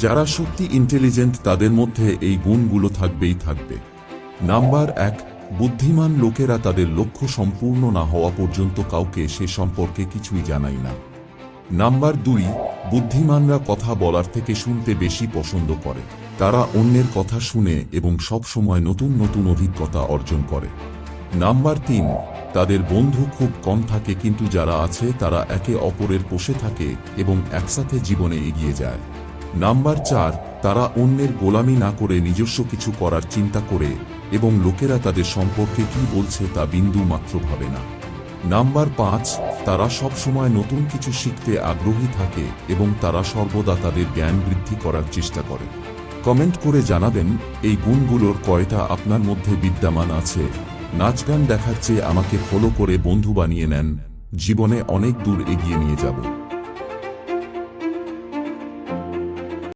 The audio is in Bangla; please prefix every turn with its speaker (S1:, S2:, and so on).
S1: যারা সত্যি ইন্টেলিজেন্ট তাদের মধ্যে এই গুণগুলো থাকবেই থাকবে। নাম্বার এক, বুদ্ধিমান লোকেরা তাদের লক্ষ্য সম্পূর্ণ না হওয়া পর্যন্ত কাউকে সে সম্পর্কে কিছুই জানায় না। নাম্বার দুই, বুদ্ধিমানরা কথা বলার থেকে শুনতে বেশি পছন্দ করে। তারা অন্যের কথা শুনে এবং সব সময় নতুন নতুন অভিজ্ঞতা অর্জন করে। নাম্বার তিন, তাদের বন্ধু খুব কম থাকে কিন্তু যারা আছে তারা একে অপরের পোষে থাকে এবং একসাথে জীবনে এগিয়ে যায়। নাম্বার চার, তারা অন্যের গোলামি না করে নিজস্ব কিছু করার চিন্তা করে এবং লোকেরা তাদের সম্পর্কে কি বলছে তা বিন্দু মাত্র ভাবে না। নাম্বার পাঁচ, তারা সব সময় নতুন কিছু শিখতে আগ্রহী থাকে এবং তারা সর্বদা তাদের জ্ঞান বৃদ্ধি করার চেষ্টা করে। কমেন্ট করে জানাবেন, এই গুণগুলোর কয়টা আপনার মধ্যে বিদ্যমান আছে? নাচ গান দেখার চেয়ে আমাকে ফলো করে বন্ধু বানিয়ে নেন। জীবনে অনেক দূর এগিয়ে নিয়ে যাব।